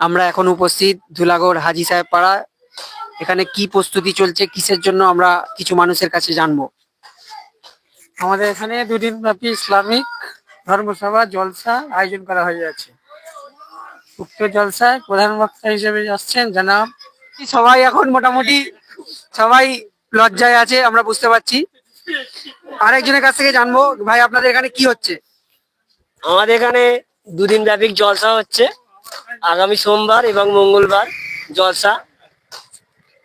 আমরা এখন উপস্থিত ধুলাগড় হাজি সাহেব পাড়া। এখানে কি প্রস্তুতি চলছে, কিসের জন্য আমরা কিছু মানুষের কাছে জানব? আমাদের এখানে দুদিন ব্যাপী ইসলামিক ধর্মসভা, জলসা আয়োজন করা হয়ে আছে। উক্ত জলসায় প্রধান বক্তা হিসেবে আসছেন জানাব। সবাই এখন মোটামুটি সবাই লজ্জায় আছে, আমরা বুঝতে পারছি। আরেকজনের কাছ থেকে জানব, ভাই আপনাদের এখানে কি হচ্ছে? আমাদের এখানে দুদিন ব্যাপী জলসা হচ্ছে। আগামী সোমবার এবং মঙ্গলবার জলসা।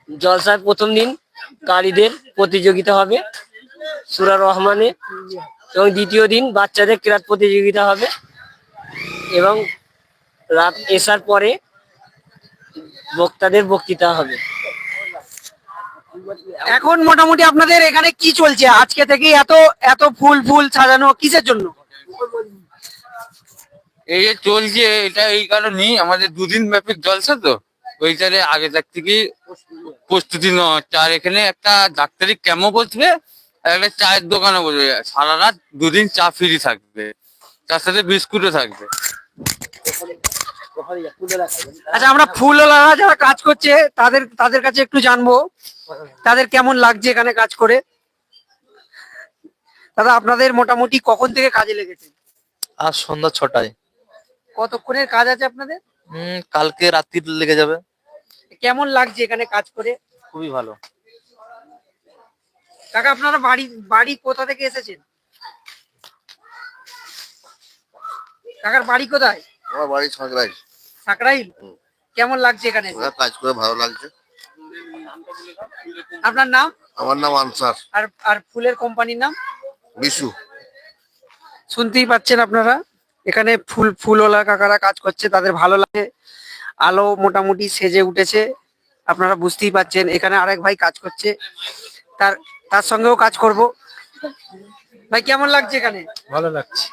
জলসার প্রথম দিন কারীদের প্রতিযোগিতা হবে সুরা রহমানে এবং দ্বিতীয় দিন বাচ্চাদের ক্রীড়া প্রতিযোগিতা হবে এবং রাত এসার পরে বক্তাদের বক্তৃতা হবে। এখন মোটামুটি আপনাদের এখানে কি চলছে? আজকে থেকে এত এত ফুল ফুল সাজানো কিসের জন্য? এই যে চলছে এটা এই কারণেই আমাদের দুদিন ব্যাপী জলসা তো। ওইটারে আগে থাক থেকেই প্রস্তুতি নেওয়া হচ্ছে। আর এখানে একটা ডাক্তারি ক্যাম্পও বসবে আর একটা চায়ের দোকানও বসবে। সারা রাত দুদিন চা ফ্রি থাকবে। তার সাথে বিস্কুটও থাকবে। আচ্ছা আমরা ফুলওয়ালারা যারা কাজ করছে তাদের তাদের কাছে একটু জানব তাদের কেমন লাগছে এখানে কাজ করে? দাদা আপনাদের মোটামুটি কখন থেকে কাজে লেগেছে? আর সন্ধ্যা ছটায়। কতক্ষণের কাজ আছে আপনাদের? উম কালকে রাত্রির লেগে যাবে। কেমন লাগছে এখানে কাজ করে? খুবই ভালো। কাকা আপনারা বাড়ি বাড়ি কোথা থেকে এসেছেন? কাকার বাড়ি কোথায়? আমার বাড়ি সাঁকড়াই সাকরাইল? কেমন লাগছে এখানে? কাজ করে ভালো লাগছে। আপনার নাম? আমার নাম আনসার। আর আর ফুলের কোম্পানির নাম? বিশু। শুনতেই পাচ্ছেন আপনারা। এখানে ফুল, ফুলওয়ালা কাকারা কাজ করছে, তাদের ভালো লাগে আলো মোটামুটি সেজে উঠেছে, আপনারা বুঝতেই পাচ্ছেন এখানে আরেক ভাই কাজ করছে, তার তার সঙ্গেও কাজ করব। ভাই, কেমন লাগছে এখানে? ভালো লাগছে।